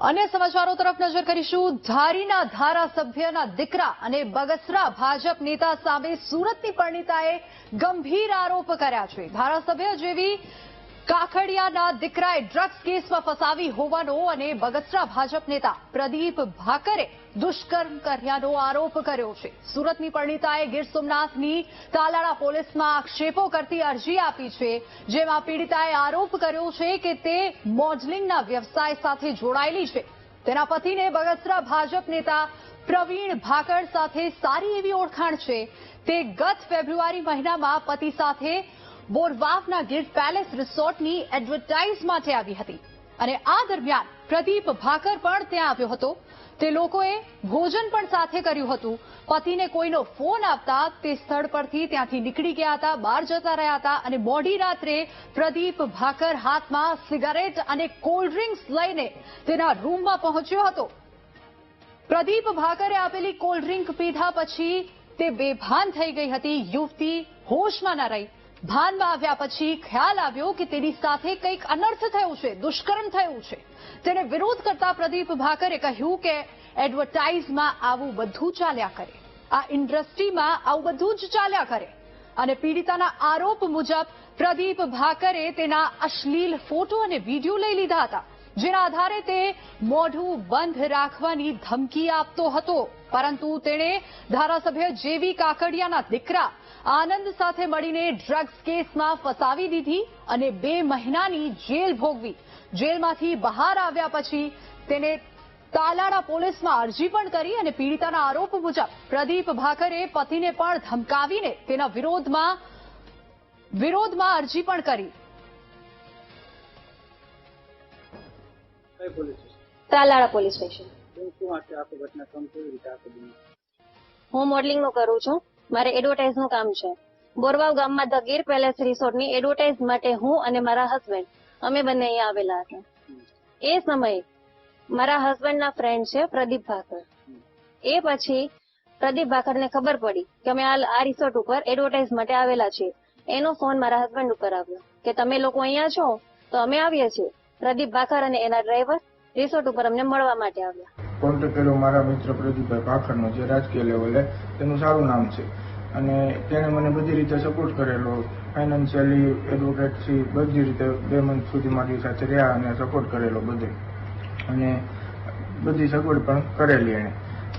અન્ય સમાચારો તરફ નજર કરીશું. ધારીના ધારાસભ્યના દીકરા અને બગસરા ભાજપ નેતા સામે સુરતની પરિણીતાએ ગંભીર આરોપ કર્યા છે. ધારાસભ્ય જેવી કાખડિયાના દીકરાએ ડ્રગ્સ કેસમાં ફસાવી હોવાનો અને બગસરા ભાજપ નેતા પ્રદીપ ભાકરે દુષ્કર્મ કર્યાનો આરોપ કર્યો છે. સુરતની પરિણીતાએ ગીર સોમનાથની તાલાળા પોલીસમાં આક્ષેપો કરતી અરજી આપી છે, જેમાં પીડિતાએ આરોપ કર્યો છે કે તે મોડલિંગના વ્યવસાય સાથે જોડાયેલી છે. તેના પતિને બગસરા ભાજપ નેતા પ્રવીણ ભાકર સાથે સારી એવી ઓળખાણ છે. તે ગત ફેબ્રુઆરી મહિનામાં પતિ સાથે બોરવાવના ગીર પેલેસ રિસોર્ટની એડવર્ટાઇઝ માટે આવી હતી. અને આ દરમિયાન પ્રદીપ ભાકર પણ ત્યાં આવ્યો હતો. તે લોકોએ ભોજન પણ સાથે કર્યું હતું. પતિને કોઈનો ફોન આપતા તે સ્થળ પરથી ત્યાંથી નીકળી ગયા હતા, બહાર જતા રહ્યા હતા અને મોડી રાત્રે પ્રદીપ ભાકર હાથમાં સિગારેટ અને કોલ્ડ ડ્રિંક્સ લઈને તેના રૂમમાં પહોંચ્યો હતો. પ્રદીપ ભાકરે આપેલી કોલ્ડ પીધા પછી તે બેભાન થઈ ગઈ હતી. યુવતી હોશમાં ન રહી. ભાનમાં આવ્યા પછી ખ્યાલ આવ્યો કે તેની સાથે કંઈક અનર્થ થયું છે, દુષ્કર્મ થયું છે. તેને વિરોધ કરતા પ્રદીપ ભાકરે કહ્યું કે એડવર્ટાઇઝમાં આવું બધું ચાલ્યા કરે. આ ઇન્ડસ્ટ્રીમાં આવું બધું જ ચાલ્યા કરે. અને પીડિતાના આરોપ મુજબ પ્રદીપ ભાકરે તેના અશ્લીલ ફોટો અને વીડિયો લઈ લીધા હતા. જેના આધારે તે મોઢું બંધ રાખવાની ધમકી આપતો હતો. પરંતુ તેણે ધારાસભ્ય જેવી કાકડિયાના દીકરા આનંદ સાથે મળીને ડ્રગ્સ કેસમાં ફસાવી દીધી અને બે મહિનાની જેલ ભોગવી. જેલમાંથી બહાર આવ્યા પછી તેને તાલાળા પોલીસમાં અરજી પણ કરી અને પીડિતાના આરોપ મુજબ પ્રદીપ ભાકરે પતિને પણ ધમકાવીને તેના વિરોધમાં વિરોધમાં અરજી પણ કરી. Talala police station. હું મોડલિંગનું કરું છું. મારે એડવર્ટાઇઝનું કામ છે. બોરવાવ ગામમાં ધ ગીર પેલેસ રિસોર્ટની એડવર્ટાઇઝ માટે હું અને મારા હસબન્ડ અમે બંને અહીંયા આવેલા હતા. એ સમયે મારા હસબન્ડ ના ફ્રેન્ડ છે પ્રદીપ ભાકર. એ પછી પ્રદીપ ભાકર ને ખબર પડી કે અમે આ આ રિસોર્ટ ઉપર એડવર્ટાઇઝ માટે આવેલા છીએ. એનો ફોન મારા હસબન્ડ ઉપર આવ્યો કે તમે લોકો અહીંયા છો? તો અમે આવીએ છીએ. પ્રદીપ ભાખર અને એના ડ્રાઈવર રિસોર્ટ ઉપર અમને મળવા માટે આવ્યા. કોન્ટેક્ટ કર્યો મારા મિત્ર પ્રદીપભાઈ પાખરનો જે રાજકીય લેવલે તેનું સારું નામ છે. અને તેણે મને બધી રીતે સપોર્ટ કરેલો. ફાઇનાન્શિયલી એડવોકેટથી બધી રીતે બે મંથ સુધી મારી સાથે રહ્યા અને સપોર્ટ કરેલો બધે. અને બધી સગવડ પણ કરેલી એણે.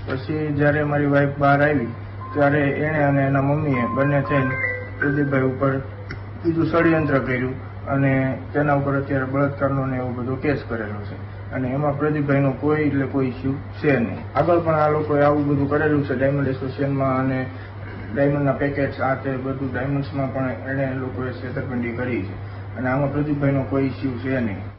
પછી જ્યારે મારી વાઈફ બહાર આવી, ત્યારે એણે અને એના મમ્મીએ બંને થઈને પ્રદીપભાઈ ઉપર બીજું ષડયંત્ર કર્યું. અને તેના ઉપર અત્યારે બળાત્કારનો ને એવો બધો કેસ કરેલો છે. અને એમાં પ્રદીપભાઈનો કોઈ એટલે કોઈ ઇસ્યુ છે નહીં. આગળ પણ આ લોકોએ આવું બધું કરેલું છે ડાયમંડ એસોસિએશનમાં અને ડાયમંડના પેકેટ્સ આ તે બધું ડાયમંડ્સમાં પણ એણે લોકોએ છેતરપિંડી કરી છે. અને આમાં પ્રદીપભાઈનો કોઈ ઇસ્યુ છે નહીં.